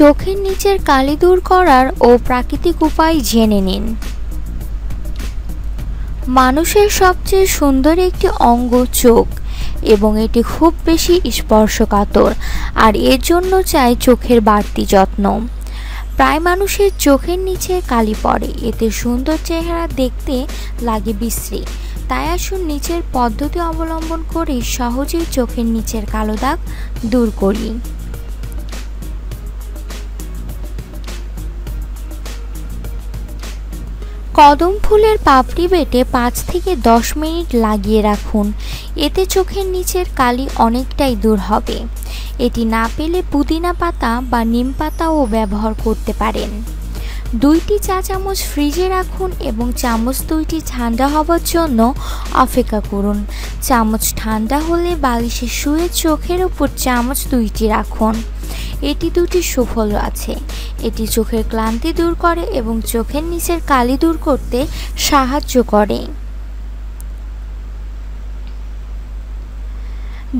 চোখের নিচের কালি দূর করার ও প্রাকৃতিক উপায় জেনে নিন। মানুষের সবচেয়ে সুন্দর একটি অঙ্গ চোখ এবং এটি খুব বেশি স্পর্শকাতর, আর এর জন্য চাই চোখের বাড়তি যত্ন। প্রায় মানুষের চোখের নিচে কালি পড়ে, এতে সুন্দর চেহারা দেখতে লাগে বিশ্রী। তাই আসুন নিচের পদ্ধতি অবলম্বন করে সহজেই চোখের নিচের কালো দাগ দূর করি। কদম ফুলের পাপড়ি বেটে পাঁচ থেকে দশ মিনিট লাগিয়ে রাখুন। এতে চোখের নিচের কালি অনেকটাই দূর হবে। এটি না পেলে পুদিনা পাতা বা নিম পাতাও ব্যবহার করতে পারেন। দুইটি চা চামচ ফ্রিজে রাখুন এবং চামচ দুইটি ঠান্ডা হওয়ার জন্য অপেক্ষা করুন। চামচ ঠান্ডা হলে বালিশে শুয়ে চোখের উপর চামচ দুইটি রাখুন। এটি দুটি সুফল আছে। এটি চোখের ক্লান্তি দূর করে এবং চোখের নিচের কালি দূর করতে সাহায্য করে।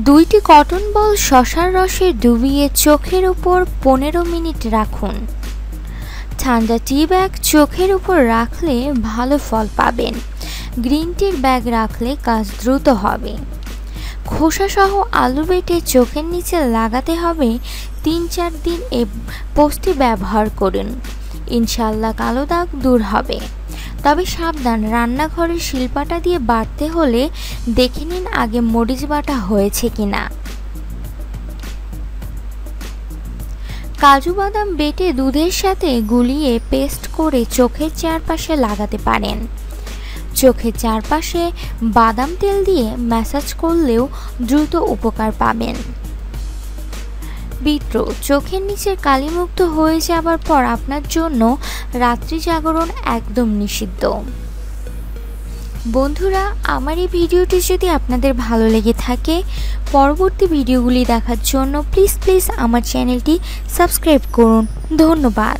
দুইটি কটন বল শশার রসে ডুবিয়ে চোখের উপর পনেরো মিনিট রাখুন। ঠান্ডা টি ব্যাগ চোখের উপর রাখলে ভালো ফল পাবেন। গ্রিন টির ব্যাগ রাখলে কাজ দ্রুত হবে। খোসাসহ আলু বেটে চোখের নিচে লাগাতে হবে তিন চার দিন এ পোস্টটি ব্যবহার করুন। ইনশাল্লাহ কালো দাগ দূর হবে। তবে সাবধান, রান্নাঘরের শিল্পাটা দিয়ে বাড়তে হলে দেখে নিন আগে মরিচ বাটা হয়েছে কিনা। কাজু বাদাম বেটে দুধের সাথে গুলিয়ে পেস্ট করে চোখের চারপাশে লাগাতে পারেন। চোখের চারপাশে বাদাম তেল দিয়ে ম্যাসাজ করলেও দ্রুত উপকার পাবেন। বিট্রো, চোখের নিচে কালিমুক্ত হয়ে যাবার পর আপনার জন্য রাত্রি জাগরণ একদম নিষিদ্ধ। বন্ধুরা, আমার এই ভিডিওটি যদি আপনাদের ভালো লেগে থাকে, পরবর্তী ভিডিওগুলি দেখার জন্য প্লিজ প্লিজ আমার চ্যানেলটি সাবস্ক্রাইব করুন। ধন্যবাদ।